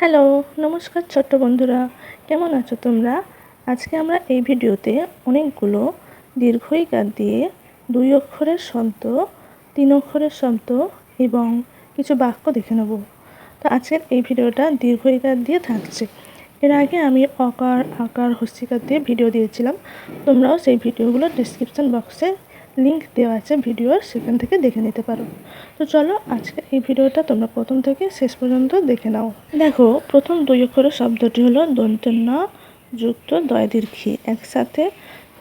Hello, নমস্কার ছোট্ট বন্ধুরা। কেমন আছো তোমরা? আজকে আমরা এই ভিডিওতে অনেকগুলো দীর্ঘই দীর্ঘইকার দিয়ে দুই অক্ষরের শব্দ তিন অক্ষরের শব্দ এবং কিছু বাক্য দেখে নেব। তো আজকের এই ভিডিওটা দীর্ঘই দীর্ঘইকার দিয়ে থাকছে। এর আগে আমি অকার, আকার, হস্তিকার দিয়ে ভিডিও দিয়েছিলাম। তোমরাও সেই ভিডিওগুলো ডিসক্রিপশান বক্সে লিংক দেওয়া আছে ভিডিওর সেখান থেকে দেখে নিতে পারো। তো চলো আজকে এই ভিডিওটা তোমরা প্রথম থেকে শেষ পর্যন্ত দেখে নাও। দেখো, প্রথম দুই অক্ষরের শব্দটি হলো দন্তেন্য যুক্ত দয় দীর্ঘি একসাথে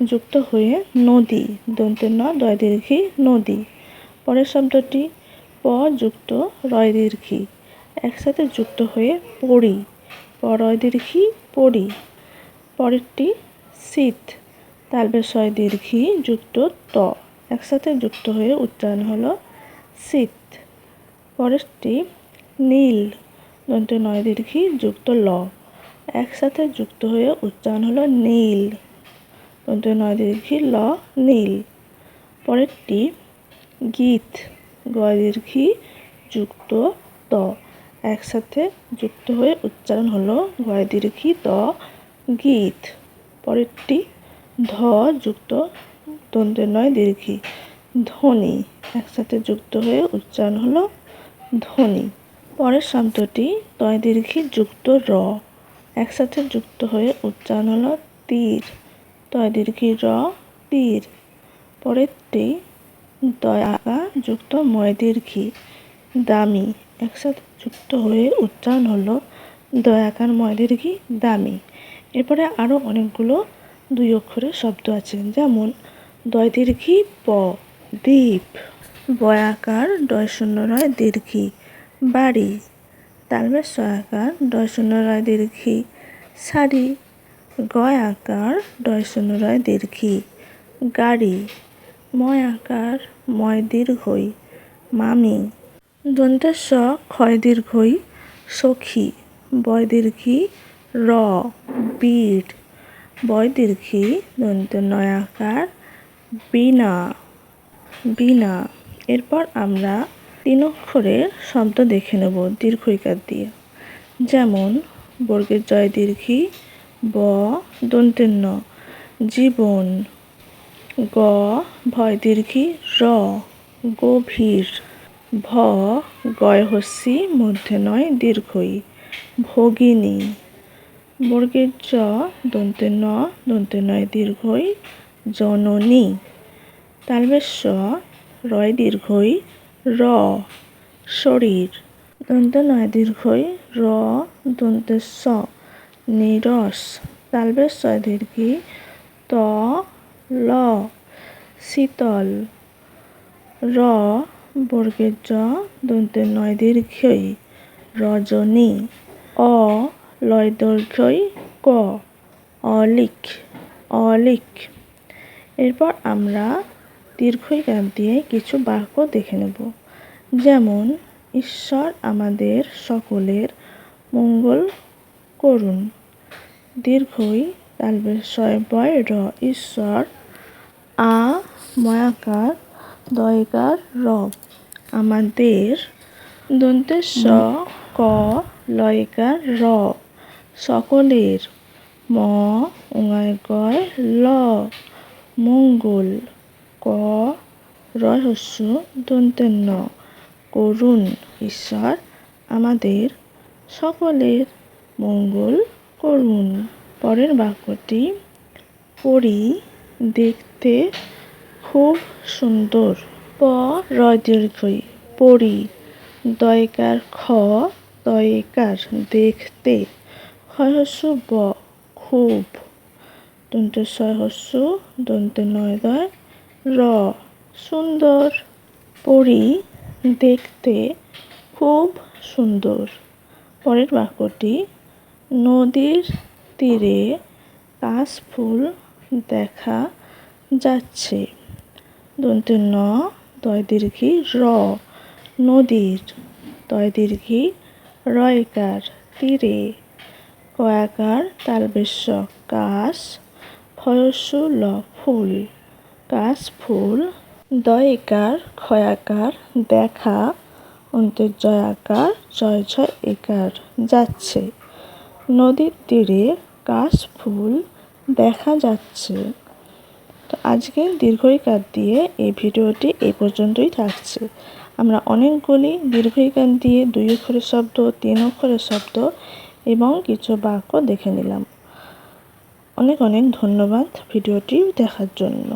যুক্ত হয়ে নদী দন্তেন্য দয় দীর্ঘি নদী। পরের শব্দটি, প যুক্ত রয় দীর্ঘি একসাথে যুক্ত হয়ে পড়ি পরয় দীর্ঘি পড়ি। পরেরটি, শীত। তালবেশয় দীর্ঘি যুক্ত ত। একসাথে যুক্ত হয়ে উচ্চারণ হলো শীত। পরেরটি নীল দন্তে নয় দীর্ঘি যুক্ত ল। একসাথে যুক্ত হয়ে উচ্চারণ হলো নীল দন্তে নয় দীর্ঘি ল, নীল। পরেরটি গীত গয় দীর্ঘি যুক্ত ত। একসাথে যুক্ত হয়ে উচ্চারণ হলো গয় দীর্ঘি ত গীত। পরেরটি ধ যুক্ত দন্তে নয়, দীর্ঘি। ধ্বনি। একসাথে যুক্ত হয়ে উচ্চারণ হলো ধ্বনি। পরের শব্দটি তয় দীর্ঘি যুক্ত র। একসাথে যুক্ত হয়ে উচ্চারণ হলো তীর। তয় দীর্ঘি র, তীর। পরেরটি দয় যুক্ত ময় দীর্ঘি, দামি। একসাথে যুক্ত হয়ে উচ্চারণ হলো দয়াকার ময় দীর্ঘি, দামি। এরপরে আরও অনেকগুলো দুই অক্ষরের শব্দ আছে, যেমন দয় দীর্ঘি প, দ্বীপ। বয়াকার ডয় শূন্য রয় দীর্ঘি। বাড়ি তালবের সয়াকার ডয় শূন্য রয় দীর্ঘি। শাড়ি গয় আকার ডয় শূন্য রয় দীর্ঘি। গাড়ি ময় আকার ময় দীর্ঘই। মামি দন্তের স ক্ষয় দীর্ঘই। সখী, বয় দীর্ঘি র, বীর। বয় দীর্ঘি দন্ত নয়াকার বিনা বিনা। এরপর আমরা তিন অক্ষরের শব্দ দেখে নেব দীর্ঘইকার দিয়ে। যেমন, বর্গের জয় দীর্ঘি, ব দন্তের ন জীবন, গ, ভয় দীর্ঘি, র, গভীর। ভ গয় হস্যি মধ্যে নয়, দীর্ঘই। ভগিনী, বর্গের জ দন্তের ন দন্তের নয়, দীর্ঘই। জননী। তালবের স রয় দীর্ঘই, র, শরীর। দন্ত নয় দীর্ঘই, র দন্তের স নিরস। তালবের স দীর্ঘি ত, ল, শীতল। র বর্গের জ দন্তের নয় দীর্ঘই, রজনী। অ, লয় দৈর্ঘ্যই, ক অলিক অলিক এরপর আমরা দীর্ঘইকার দিয়ে কিছু বাক্য দেখে নেব। যেমন, ঈশ্বর আমাদের সকলের মঙ্গল করুন। দীর্ঘই তালবের শয় বয় র ঈশ্বর, আ ময়াকার দয়কার র আমাদের দন্তের স ক লয়কার র। সকলের ম উঙায় গয় ল। মঙ্গল। ক, রহস্য দন্তের ন করুন ঈশ্বর আমাদের সকলের মঙ্গল করুন পরের বাক্যটি, পরি দেখতে খুব সুন্দর। প রয় দীর্ঘই পরি, দয়কার খ, দয়কার দেখতে। ক্ষয়স্য ব, খুব দন্তে ছয় হস্য দন্তে নয় দয় র, সুন্দর, পরি, দেখতে খুব সুন্দর। পরের বাক্যটি, নদীর তীরে কাশফুল দেখা যাচ্ছে। দন্তে ন দয় দীর্ঘি র, নদীর দয় দীর্ঘি রয়কার তীরে কয়াকার তালবেশ্য, কাশ ফয়স্য ল, ফুল। কাশ ফুল, দয়কার, ক্ষয়াকার, দেখা অন্তের জয় জয় একার। যাচ্ছে। নদীর তীরে কাশ ফুল দেখা যাচ্ছে। তো আজকে দীর্ঘইকার দিয়ে এই ভিডিওটি এই পর্যন্তই থাকছে। আমরা অনেকগুলি দীর্ঘইকার দিয়ে দুই অক্ষরের শব্দ, তিন অক্ষরের শব্দ এবং কিছু বাক্য দেখে নিলাম। অনেক অনেক ধন্যবাদ ভিডিওটি দেখার জন্য।